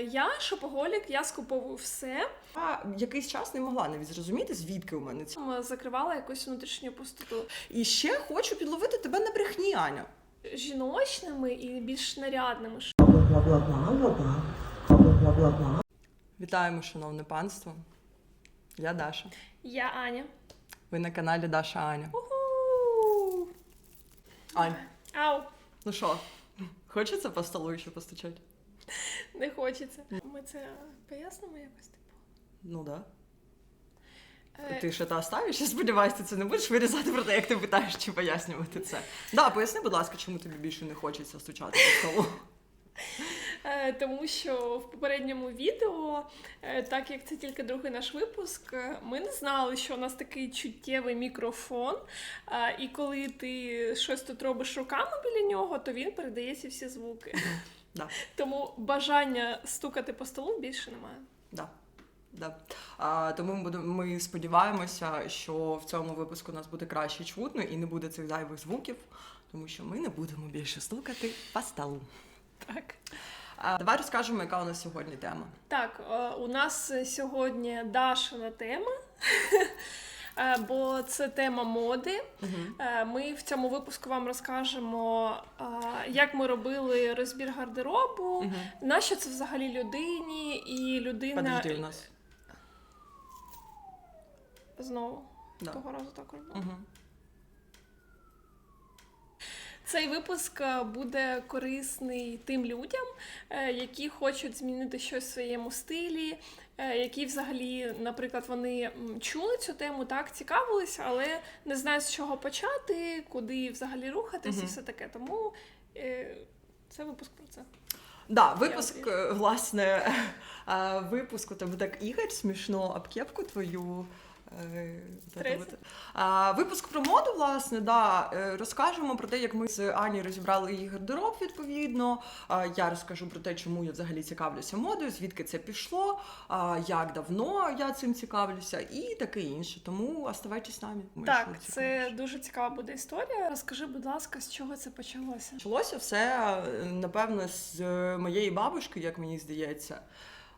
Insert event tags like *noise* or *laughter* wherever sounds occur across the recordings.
Я шопоголік, я скуповую все. Я якийсь час не могла навіть зрозуміти, звідки у мене це. Закривала якусь внутрішню пустоту І ще хочу підловити тебе на брехні, Аня. жіночними і більш нарядними. Вітаємо, шановне панство. Я Даша. Я Аня. Ви на каналі Даша Аня. Ань, Ау, ну що, хочеться по столу ще постучати? *laughs* не хочеться. Ми це пояснимо якось типу. Ну да. Е, Ти ще та оставиш? Я сподіваюся, ти це не будеш вирізати про те, як ти питаєш чи пояснювати це. Да, поясни, будь ласка, чому тобі більше не хочеться стучати по столу. Е, Тому що в попередньому відео, е, так як це тільки другий наш випуск, ми не знали, що у нас такий чуттєвий мікрофон. І коли ти щось тут робиш руками біля нього, то він передає ці всі звуки. Да. Тому бажання стукати по столу більше немає. Да. Да. А, тому ми, будемо, ми сподіваємося, що в цьому випуску нас буде краще чутно і не буде цих зайвих звуків, тому що ми не будемо більше стукати по столу. Так. А, давай розкажемо, яка у нас сьогодні тема. Так, е, у нас сьогодні Дашина тема, бо це тема моди. Е, Ми в цьому випуску вам розкажемо, е, як ми робили розбір гардеробу, Угу. на що це взагалі людині, і людина Подожди у нас. знову Да. того разу також було. Угу. Цей випуск е, буде корисний тим людям, е, які хочуть змінити щось в своєму стилі, е, які взагалі, наприклад, вони чули цю тему, так цікавилися, але не знають з чого почати, куди взагалі рухатись і все таке. Тому е, це випуск про це. Да, випуск, Я е, власне, випуску *laughs* випуск тебе так Ігор смішно об кепку твою. Е, А, Випуск про моду, власне, да, е, розкажемо про те, як ми з Ані розібрали її гардероб відповідно. А, Я розкажу про те, чому я взагалі цікавлюся модою, звідки це пішло, а, як давно я цим цікавлюся, і таке інше. Тому оставайтесь з нами. Ми так, це дуже цікава буде історія. Розкажи, будь ласка, з чого це почалося? Почалося все, е, напевно, з моєї бабушки, як мені здається.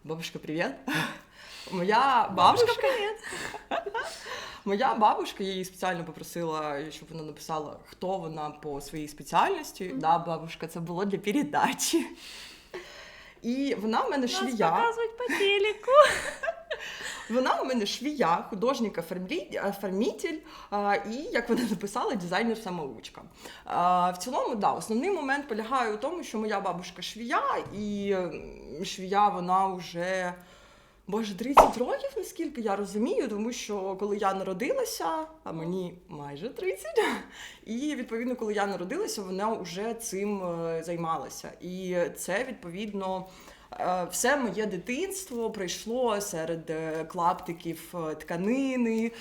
Бабушка, привіт. Моя бабушка, привіт. Моя бабушка, я її спеціально попросила, щоб вона написала, хто вона по своїй спеціальності. Мгм. Да, бабушка, це було для передачі. І вона в мене Нас швія. показують по телеку. Вона у мене швія, художник оформлі- і, як вона написала, дизайнер-самоучка. В цілому, да, основний момент полягає у тому, що моя бабушка швія, і швія вона вже. Боже, 30 років, наскільки я розумію, тому що коли я народилася, а мені майже 30, і відповідно, коли я народилася, вона вже цим е, займалася. І це відповідно. Е, Все моє дитинство пройшло серед е, клаптиків е, тканини,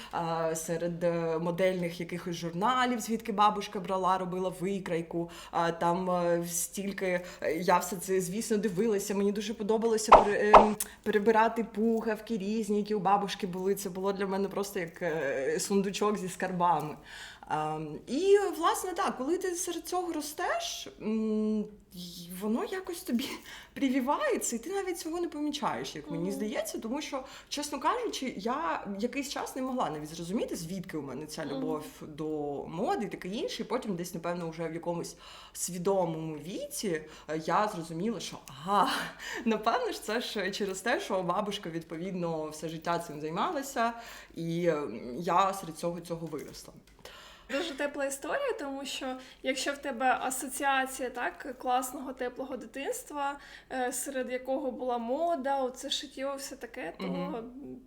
серед модельних якихось журналів, звідки бабушка брала, робила викрайку. Там стільки я все це, звісно, дивилася. Мені дуже подобалося перебирати пугавки різні, які у бабушки були. Це було для мене просто як сундучок зі скарбами. Ем, І власне так, коли ти серед цього ростеш, воно якось тобі *laughs* привівається, і ти навіть цього не помічаєш, як мені здається, тому що, чесно кажучи, я якийсь час не могла навіть зрозуміти, звідки у мене ця любов до моди і таке інше. І потім десь, напевно, вже в якомусь свідомому віці е, я зрозуміла, що ага, *laughs* напевно ж це ж через те, що бабушка відповідно все життя цим займалася, і я серед цього цього виросла. Дуже тепла історія, тому що якщо в тебе асоціація так класного теплого дитинства, е, серед якого була мода, оце шиття, все таке, то Мгм.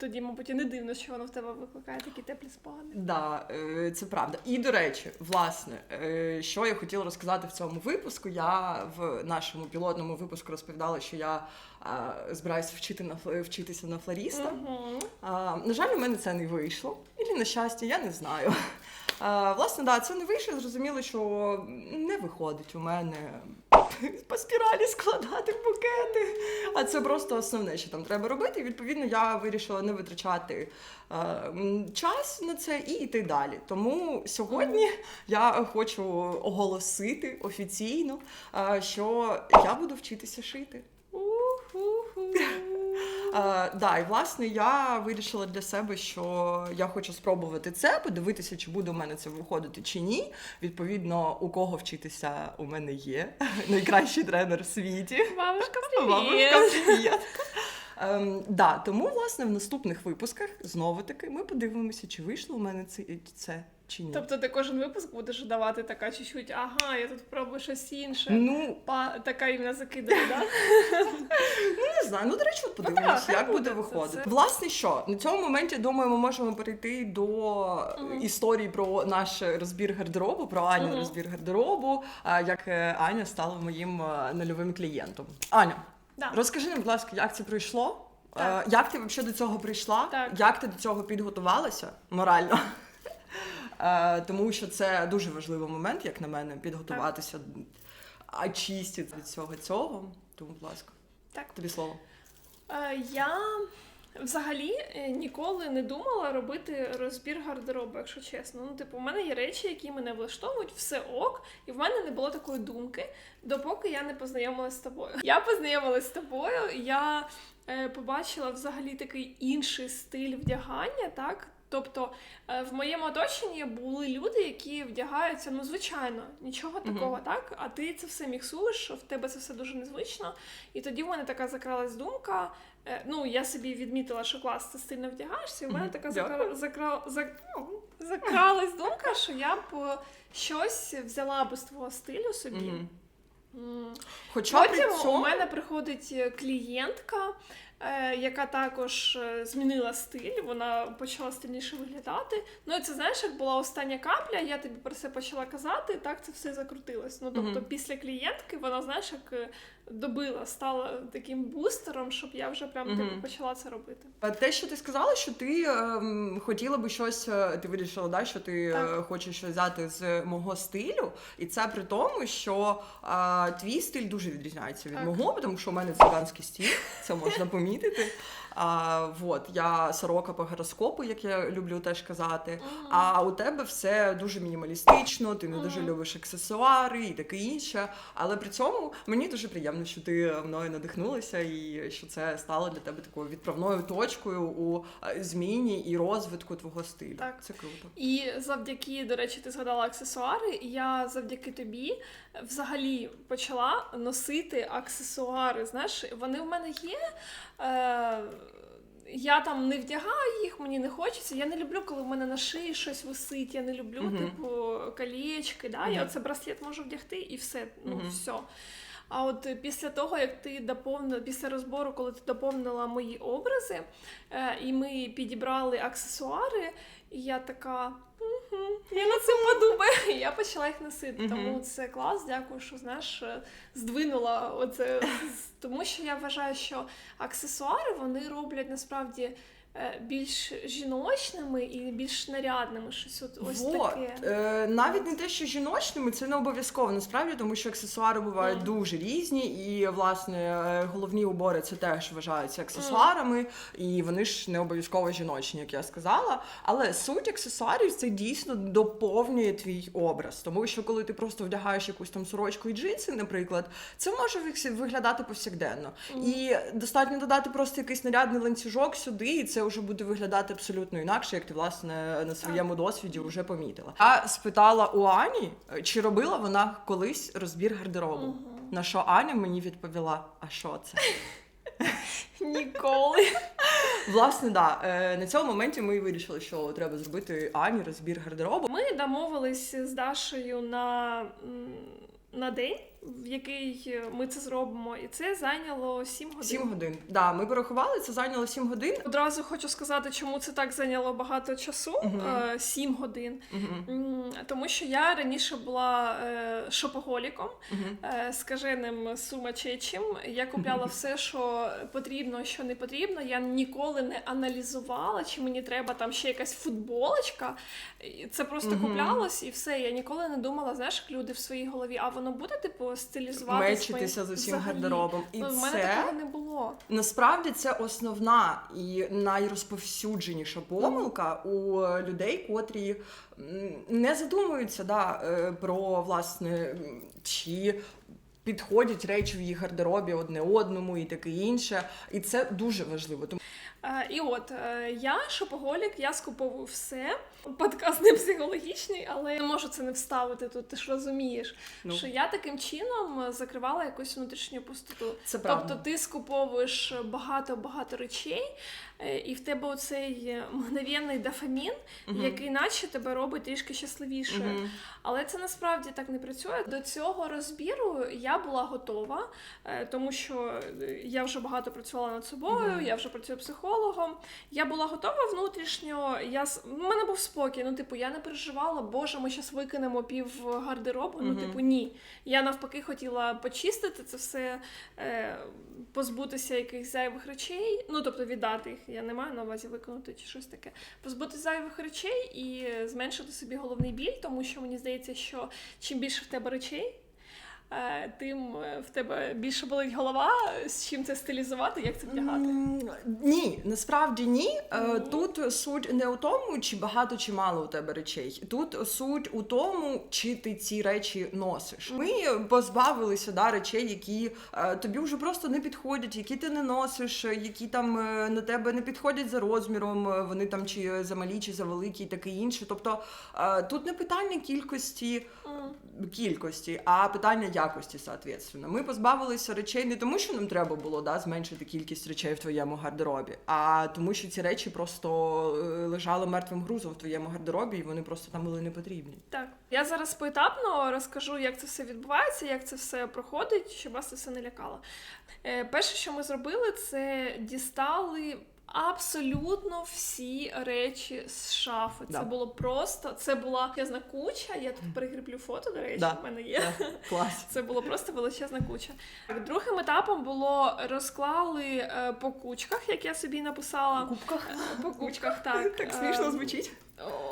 тоді, мабуть, і не дивно, що воно в тебе викликає такі теплі спогади. Да, е, це правда. І до речі, власне, е, що я хотіла розказати в цьому випуску. Я в нашому пілотному випуску розповідала, що я збираюся вчити на вчитися на флоріста. А, на жаль, у мене це не вийшло. Ілі на щастя, я не знаю. Власне, да, це не вийшло. Зрозуміло, що не виходить у мене по спіралі складати букети. А це просто основне, що там треба робити. І відповідно я вирішила не витрачати е, час на це і йти далі. Тому сьогодні я хочу оголосити офіційно, е, що я буду вчитися шити. Уху-ху. Е, да, і власне я вирішила для себе, що я хочу спробувати це, подивитися, чи буде у мене це виходити чи ні. Відповідно, у кого вчитися у мене є *laughs* найкращий тренер в світі. Бабушка, Бабушка, привіт! привіт! Ем, да, тому, власне, в наступних випусках знову таки ми подивимося, чи вийшло у мене це, це чи ні. Тобто ти кожен випуск будеш давати така чуть-чуть, ага, я тут пробую щось інше. Ну, Па, така іменно закидає, да? *laughs* не знаю. Ну, до речі, от подивимося, хай як буде це виходити. все. Власне, що на цьому моменті думаю, ми можемо перейти до Мгм. історії про наш розбір гардеробу, про Аню Мгм. розбір гардеробу, як е, Аня стала моїм е, нульовим клієнтом. Аня, Да. розкажи нам, будь ласка, як це пройшло? Так. Е, Як ти взагалі до цього прийшла? Так. Як ти до цього підготувалася морально? Е, Тому що це дуже важливий момент, як на мене, підготуватися, очистити від всього цього. Тому, будь ласка, Так. тобі слово. Е, Я взагалі е, ніколи не думала робити розбір гардеробу, якщо чесно. Ну, типу, у мене є речі, які мене влаштовують, все ок, і в мене не було такої думки, допоки я не познайомилася з тобою. Я познайомилася з тобою, я е, побачила взагалі такий інший стиль вдягання, так. Тобто е, в моєму оточенні були люди, які вдягаються, ну звичайно, нічого такого, так? А ти це все міксуєш, в тебе це все дуже незвично. І тоді в мене така закралась думка. е, Ну, я собі відмітила, що клас, ти стильно вдягаєшся, і в мене така закра... закра... зак... закралась думка, що я б е, щось взяла би з твого стилю собі. М. Хоча Потім при цьому... у мене приходить клієнтка, яка також е, змінила стиль, вона почала стильніше виглядати. Ну і це знаєш, як була остання капля, я тобі про це почала казати, і так це все закрутилось. Ну тобто, Мгм. після клієнтки вона, знаєш, як е, добила, стала таким бустером, щоб я вже прям типу, почала це робити. А Те, що ти сказала, що ти ем, хотіла би щось, е, ти вирішила, да, що ти е, Так. хочеш щось взяти з мого стилю, і це при тому, що е, твій стиль дуже відрізняється від Так. мого, тому що у мене циганський стиль, це можна помітити. *laughs* 見てて。А, вот, я сорока по гороскопу, як я люблю теж казати. А у тебе все дуже мінімалістично, ти не дуже любиш аксесуари і таке інше. Але при цьому мені дуже приємно, що ти мною надихнулася, і що це стало для тебе такою відправною точкою у е, зміні і розвитку твого стилю. Так. Це круто. І завдяки, до речі, ти згадала аксесуари. і Я завдяки тобі взагалі почала носити аксесуари. Знаєш, вони в мене є. Е- я там не вдягаю їх, мені не хочеться. Я не люблю, коли в мене на шиї щось висить. Я не люблю, Мгм. типу, колечки. Да? Я оце браслет можу вдягти і все. Ну, Мгм. все. А от після того, як ти доповнила, після розбору, коли ти доповнила мої образи, е, і ми підібрали аксесуари, і я така. «Мгм, Я на цим подумаю. Я почала їх носити. Тому це клас. Дякую, що знаєш, е, здвинула оце. Тому що я вважаю, що аксесуари вони роблять насправді більш жіночними і більш нарядними. Щось от ось Вот. таке. Е, навіть не те, що жіночними, це не обов'язково насправді, тому що аксесуари бувають Мгм. дуже різні, і власне е, головні убори це теж вважаються аксесуарами, і вони ж не обов'язково жіночні, як я сказала. Але суть аксесуарів це дійсно доповнює твій образ. Тому що коли ти просто вдягаєш якусь там сорочку і джинси, наприклад, це може виглядати повсякденно. Мгм. І достатньо додати просто якийсь нарядний ланцюжок сюди, і це вже буде виглядати абсолютно інакше, як ти власне на своєму досвіді вже помітила. Я спитала у Ані, чи робила вона колись розбір гардеробу. Мгм. На що Аня мені відповіла: а що це? *laughs* Ніколи. Власне, да. Е, на цьому моменті ми вирішили, що треба зробити Ані розбір гардеробу. Ми домовились з Дашею на, на день, в який ми це зробимо, і це зайняло 7 годин. Сім годин. Да, ми порахували, це зайняло сім годин. Одразу хочу сказати, чому це так зайняло багато часу е, 7 годин. Мгм. М, Тому що я раніше була е, шопоголіком, е, скаженим сумачечим. Я купляла *laughs* все, що потрібно, що не потрібно. Я ніколи не аналізувала, чи мені треба там ще якась футболочка. Це просто куплялось і все. Я ніколи не думала, знаєш, люди в своїй голові, а воно буде типу стилізувати Мечитися з усім гардеробом. І Ну, в мене такого не було. Насправді це основна і найрозповсюдженіша помилка у людей, котрі не задумуються да, е, про власне чи підходять речі в їх гардеробі одне одному і таке інше. І це дуже важливо. Тому І от е, я шопоголік, я скуповую все. Подкаст не психологічний, але я можу це не вставити тут. Ти ж розумієш, Ну. що я таким чином е, закривала якусь внутрішню пустоту. це правда. Тобто ти скуповуєш багато-багато речей, е, і в тебе оцей е, мгновенний дофамін, Мгм. який наче тебе робить трішки щасливішою. Мгм. Але це насправді так не працює. До цього розбіру я була готова, е, тому що е, я вже багато працювала над собою, Мгм. я вже працюю психологом. Я була готова внутрішньо. Я у мене був спокій. Ну, типу, я не переживала, боже, ми зараз викинемо пів гардеробу. Ну, типу, ні. Я навпаки хотіла почистити це все, е, позбутися якихось зайвих речей. Ну, тобто віддати їх. Я не маю на увазі виконати чи щось таке. Позбутися зайвих речей і зменшити собі головний біль, тому що мені здається, що чим більше в тебе речей. Е, Тим е, в тебе більше болить голова, з чим це стилізувати, як це вдягати. Ні, насправді ні. Ні. Тут суть не у тому, чи багато чи мало у тебе речей. Тут суть у тому, чи ти ці речі носиш. Ми позбавилися да, речей, які тобі вже просто не підходять, які ти не носиш, які там на тебе не підходять за розміром, вони там чи замалі, чи завеликі, і таке інше. Тобто тут не питання кількості М. кількості, а питання якості, соответственно. Ми позбавилися речей не тому, що нам треба було да, зменшити кількість речей в твоєму гардеробі, а тому, що ці речі просто е, лежали мертвим грузом в твоєму гардеробі, і вони просто там були не потрібні. Так, я зараз поетапно розкажу, як це все відбувається, як це все проходить, щоб вас це все не лякало. Е, перше, що ми зробили, це дістали. Абсолютно всі речі з шафи. Це було просто. Це була величезна куча. Я тут прикріплю фото, до речі, Да. в мене є. Так, Клас. Це було просто величезна куча. Другим етапом було розклали е, по кучках, як я собі написала. кубках. По кучках, так. Так смішно Е, звучить.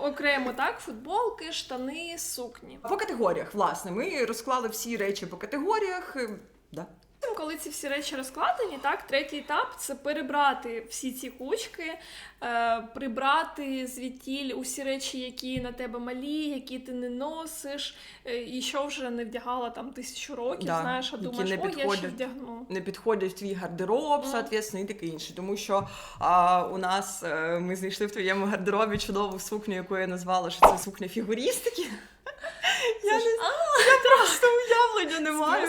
Окремо, так, футболки, штани, сукні. По категоріях, власне, ми розклали всі речі по категоріях. е, Да. Коли ці всі речі розкладені, так, третій етап це перебрати всі ці кучки, е, прибрати звідтіль усі речі, які на тебе малі, які ти не носиш, е, і що вже не вдягала там тисячу років, Да, знаєш, а думаєш, не о, я ще вдягну. не підходять в твій гардероб, соответственно, і таке інше. Тому що а, у нас е, ми знайшли в твоєму гардеробі чудову сукню, яку я назвала, що це сукня фігуристики. Я просто уявлення не маю.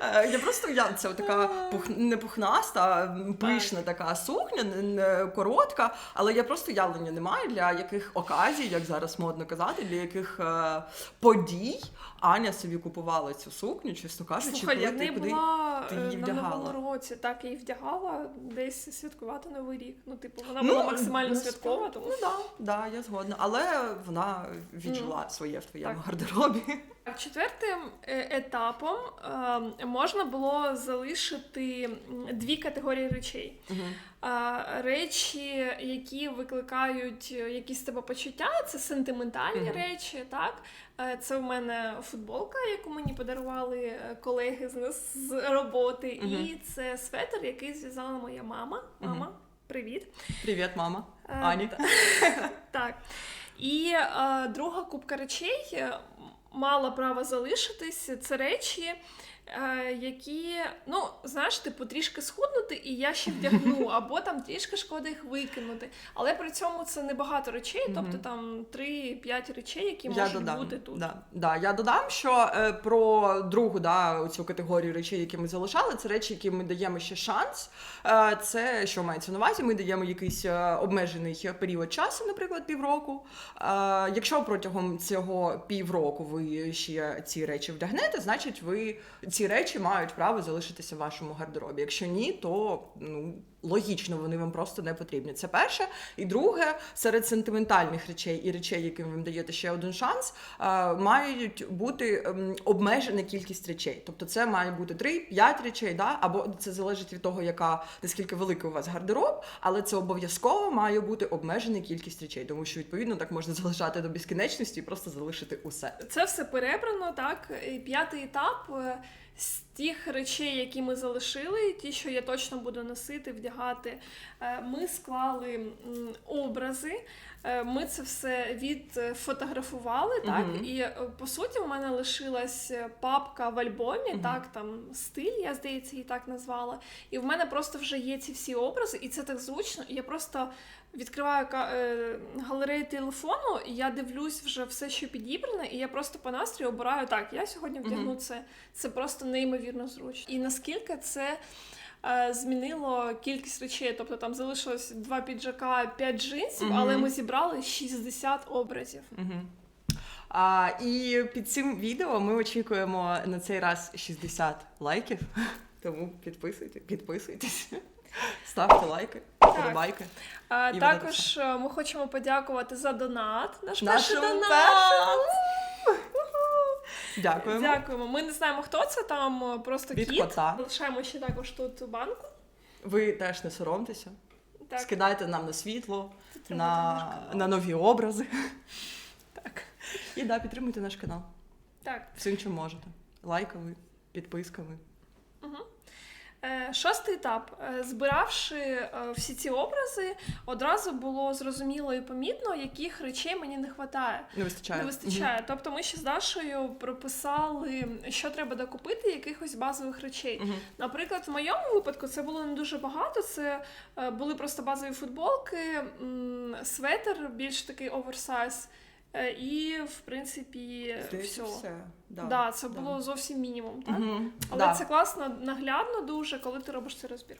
Е, Я просто уявляю, це така не пухнаста, пишна така сукня, не, коротка, але я просто уявлення не маю для яких оказій, як зараз модно казати, для яких е, подій Аня собі купувала цю сукню, чесно кажучи, Слухай, я коли в ти куди. була ти е, її на вдягала? новому році, так я її вдягала десь святкувати Новий рік. Ну, типу, вона Ну, була максимально насправді, святкова, тому Ну да, да, я згодна. Але вона віджила своє в твоєму Так. гардеробі. Четвертим е, етапом е, можна було залишити дві категорії речей. Речі, які викликають е, якісь тебе почуття, це сентиментальні речі. Так, Е, це в мене футболка, яку мені подарували колеги з нас з роботи, Мгм. і це светр, який зв'язала моя мама. Мама, привіт. Привіт, мама. Ані. *laughs* Так. І друга кубка речей мала право залишитись. Це речі, які, ну, знаєш, типу, трішки схуднути, і я ще вдягну, *laughs* або там трішки шкода їх викинути. Але при цьому це небагато речей, тобто там 3-5 речей, які Я можуть додам. бути тут. Да, да, я додам, що е, про другу да, цю категорію речей, які ми залишали, це речі, які ми даємо ще шанс. Е, це що мається на увазі? Ми даємо якийсь е, обмежений період часу, наприклад, півроку. Е, якщо протягом цього півроку ви ще ці речі вдягнете, значить ви ці речі мають право залишитися в вашому гардеробі. Якщо ні, то ну. Логічно, вони вам просто не потрібні. Це перше. І друге, серед сентиментальних речей і речей, яким ви даєте ще один шанс, е, мають бути ем, обмежена кількість речей. Тобто це має бути 3-5 речей, да? або це залежить від того, яка наскільки великий у вас гардероб, але це обов'язково має бути обмежена кількість речей, тому що відповідно так можна залишати до безкінечності і просто залишити усе. Це все перебрано, так. П'ятий етап. С- тих речей, які ми залишили, ті, що я точно буду носити, вдягати, е, ми склали образи. е, Ми це все відфотографували, так і е, по суті, у мене лишилась папка в альбомі, Мгм. так там стиль, я здається, її так назвала. І в мене просто вже є ці всі образи, і це так зручно. І я просто відкриваю е, галерею телефону, і я дивлюсь вже все, що підібране, і я просто по настрою обираю так. Я сьогодні вдягну Мгм. це. Це просто неймовірно зручно. І наскільки це. е, Змінило кількість речей, тобто там залишилось два піджака, п'ять джинсів, але ми зібрали 60 образів. Мгм. А, і під цим відео ми очікуємо на цей раз 60 лайків. *laughs* Тому підписуйте, підписуйтесь, ставте лайки, подобайки. А, І також е, ми хочемо подякувати за донат. Наш перший донат. першому. Дякуємо. Дякуємо. Ми не знаємо, хто це там, е, просто Від кіт. кота. Залишаємо ще також тут банку. Ви теж не соромтеся. Так, Скидайте нам на світло, на, на нові образи. так. І да, підтримуйте наш канал. так. Всім, чим можете. Лайками, підписками. Угу. Е, Шостий етап. Е, Збиравши е, всі ці образи, одразу було зрозуміло і помітно, яких речей мені не вистачає. Не вистачає. Не вистачає. Тобто ми ще з Дашою прописали, що треба докупити якихось базових речей. Мгм. Наприклад, в моєму випадку це було не дуже багато. Це були просто базові футболки, м, светр, більш такий оверсайз. І, в принципі, Здається, все. все. Да, Да, це да. було зовсім мінімум, так? Угу, Але Да. це класно, наглядно дуже, коли ти робиш цей розбір.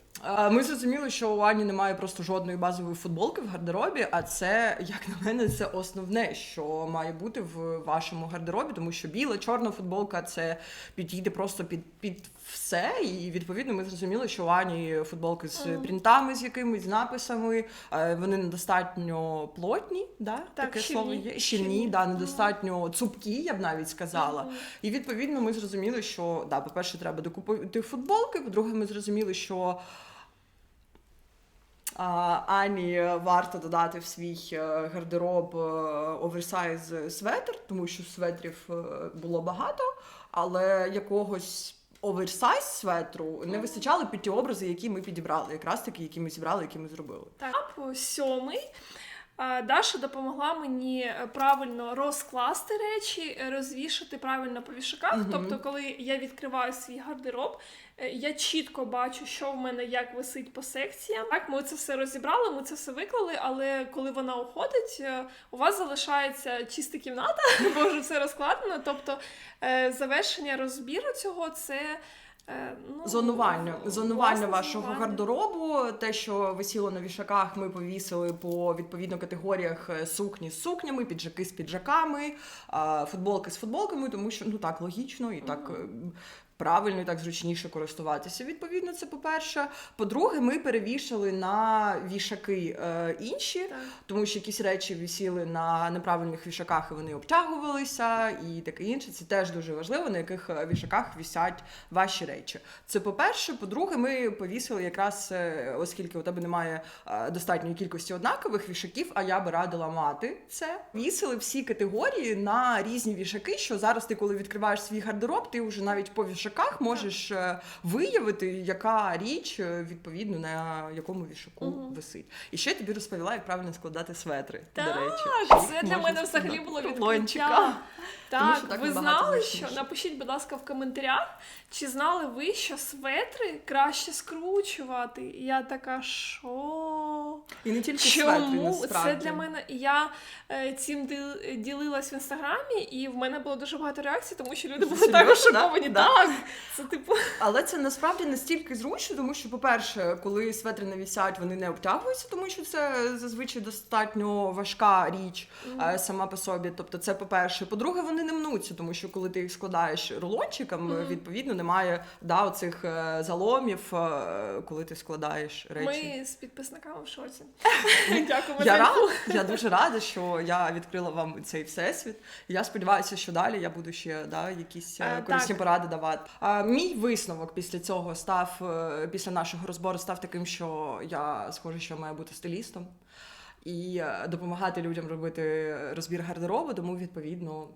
Ми зрозуміли, що у Ані немає просто жодної базової футболки в гардеробі, а це, як на мене, це основне, що має бути в вашому гардеробі, тому що біла, чорна футболка це підійде просто під, під все. І відповідно ми зрозуміли, що у Ані футболки з принтами, з якимись написами, е, вони недостатньо плотні, да? таке щільні. слово є. Щільні, Щільні. да, недостатньо цупкі, я б навіть сказала. І відповідно ми зрозуміли, що да, по-перше, треба докупити футболки. По-друге, ми зрозуміли, що а, Ані варто додати в свій е, гардероб е, оверсайз светр, тому що светрів е, було багато, але якогось. Оверсайз светру не вистачало під ті образи, які ми підібрали, якраз таки, які ми зібрали, які ми зробили. Так, сьомий. Даша допомогла мені е, правильно розкласти речі, е, розвішати правильно по вішаках. Угу. Тобто, коли я відкриваю свій гардероб, я чітко бачу, що в мене як висить по секціям. Так, ми це все розібрали, ми це все виклали, але коли вона уходить, е, у вас залишається чиста кімната, *laughs* бо вже все розкладено. Тобто е, завершення розбіру цього це. е, Ну, Зонування, зонування вашого зонування. гардеробу, те, що висіло на вішаках, ми повісили по відповідно категоріях е, сукні з сукнями, піджаки з піджаками, футболки з футболками, тому що ну так логічно і так. Правильно і так зручніше користуватися. Відповідно, це по-перше. По-друге, ми перевішали на вішаки е, інші, Так. тому що якісь речі висіли на неправильних вішаках і вони обтягувалися, і таке інше. Це теж дуже важливо, на яких е, вішаках висять ваші речі. Це по-перше. По-друге, ми повісили якраз, е, оскільки у тебе немає е, достатньої кількості однакових вішаків, а я би радила мати це. Вісили всі категорії на різні вішаки. Що зараз ти, коли відкриваєш свій гардероб, ти вже навіть по вішаках можеш е, виявити, яка річ е, відповідно на якому вішаку Мгм. висить. І ще тобі розповіла, як правильно складати светри. Так, до речі, Це для мене взагалі було відкриття. Тому Так, так ви знали, що напишіть, будь ласка, в коментарях, чи знали ви, що светри краще скручувати? І я така, що? І не тільки Чому насправді. це для мене? Я е, цим діл- ділилась в інстаграмі, і в мене було дуже багато реакцій, тому що люди були також шоковані. Да? Так, це типу. Але це насправді настільки зручно, тому що, по-перше, коли светри не вісять, вони не обтягуються, тому що це зазвичай достатньо важка річ е, сама по собі. Тобто, це по-перше. По-друге, вони не мнуться, тому що коли ти їх складаєш рулончиком, Мгм. відповідно немає да, оцих е, заломів, коли ти складаєш речі. Ми з підписниками в шоці. *laughs* Дякуємо Я за рада, я дуже рада, що я відкрила вам цей всесвіт. Я сподіваюся, що далі я буду ще да, якісь е, А, корисні так. поради давати. А, мій висновок після цього став е, після нашого розбору став таким, що я схоже, що маю бути стилістом і е, допомагати людям робити розбір гардеробу, тому відповідно.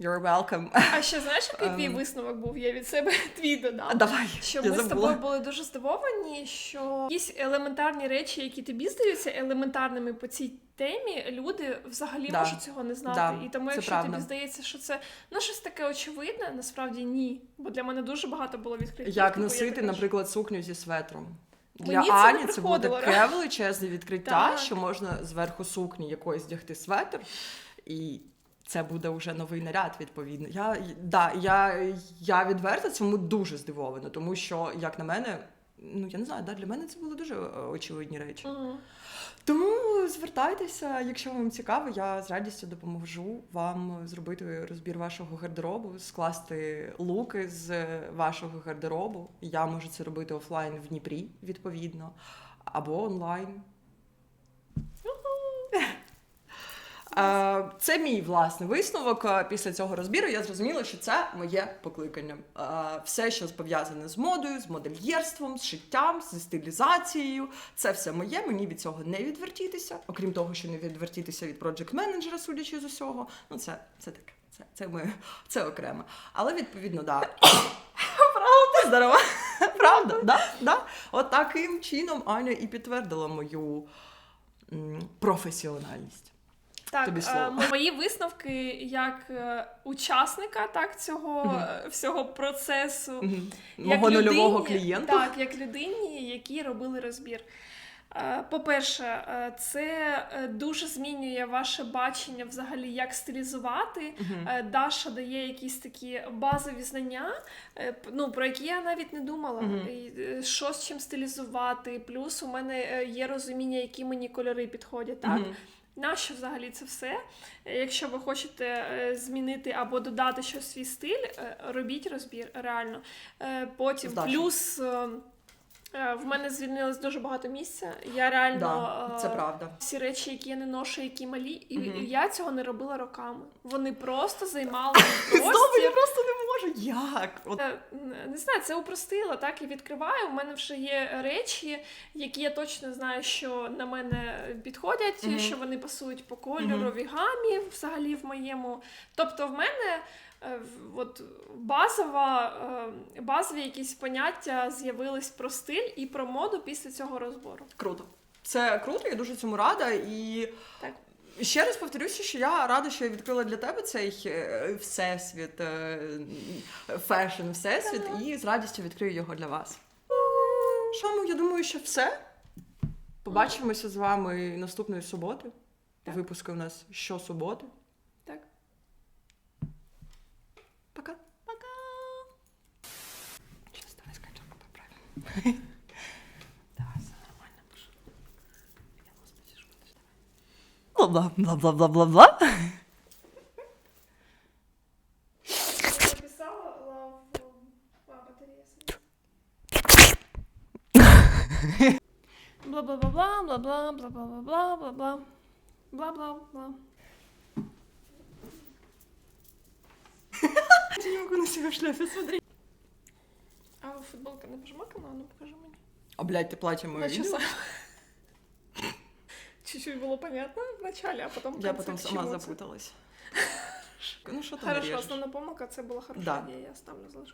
You're welcome. А ще знаєш, який твій Ем. висновок був? Я від себе *laughs* твій додам. Давай, Що я ми з тобою були дуже здивовані, що якісь елементарні речі, які тобі здаються елементарними по цій темі, люди взагалі Да. можуть цього не знати. Да, І тому, це якщо правда. тобі здається, що це ну щось таке очевидне, насправді ні. Бо для мене дуже багато було відкриттів. Як типу, носити, така, наприклад, сукню зі светром. Для Мені Ані це було приходило, таке величезне відкриття, Так. що можна зверху сукні якоїсь вдягти светр, і це буде вже новий наряд, відповідно. Я, да, я, я відверто цьому дуже здивована, тому що, як на мене, ну я не знаю, да, для мене це були дуже е, очевидні речі. Тому звертайтеся, якщо вам цікаво, я з радістю допоможу вам зробити розбір вашого гардеробу, скласти луки з вашого гардеробу. Я можу це робити офлайн в Дніпрі, відповідно, або онлайн. Е, Це мій власний висновок. Е, Після цього розбіру я зрозуміла, що це моє покликання. Е, Все, що пов'язане з модою, з модельєрством, з шиттям, зі стилізацією, це все моє. Мені від цього не відвертітися. Окрім того, що не відвертітися від проджект менеджера, судячи з усього. Ну, це, це таке. Це, це, ми, *laughs* це окремо. Але відповідно, да. *coughs* Правда, здорова. *laughs* Правда, да, да. От таким чином Аня і підтвердила мою професіональність. Так, Тобі е, слово. мої висновки як е, учасника так, цього е, всього процесу. Мгм. Як Мого нульового людині- клієнта. Так, як людині, які робили розбір. По-перше, це дуже змінює ваше бачення взагалі, як стилізувати. Е, Даша дає якісь такі базові знання, ну, про які я навіть не думала. Е, Що з чим стилізувати. Плюс у мене є розуміння, які мені кольори підходять. Так? Мгм. Нащо взагалі це все? Якщо ви хочете е, змінити або додати щось в свій стиль, е, робіть розбір реально. Е, Потім Здача. плюс. Е, В мене звільнилось дуже багато місця. Я реально Да, е, це правда. всі речі, які я не ношу, які малі, і Мгм. я цього не робила роками. Вони просто займали *laughs* Знову я просто не можу. Як? От Е, Не знаю, це упростило, так і відкриваю. У мене вже є речі, які я точно знаю, що на мене підходять, Мгм. що вони пасують по кольоровій гамі, взагалі в моєму. Тобто, в мене от базова, е, базові якісь поняття з'явились про стиль і про моду після цього розбору. круто. Це круто, я дуже цьому рада. І Так. ще раз повторюся, що я рада, що я відкрила для тебе цей е, всесвіт, е, фешн, всесвіт, і з радістю відкрию його для вас. Що ну, я думаю, що все. Побачимося з вами наступної суботи. Випуски у нас щосуботи. Пока. Пока. Сейчас давай скачалку поправим. *laughs* Давай, все нормально пошло. Я господи, что Бла-бла-бла-бла-бла-бла-бла. бла бла бла бла бла бла бла бла бла бла бла бла бла Я не могу на себя в шляпе смотреть. А футболка не пожмакана? Ну покажи мені. А, блядь, ты платье мое На видела? часах. *laughs* Чуть-чуть было понятно в начале, а потом... в Я конце потом к сама чему это. запуталась. *laughs* Ну что там Хорошо, режешь? основна помилка, це була хороша Да. ідея, я ставлю залишу.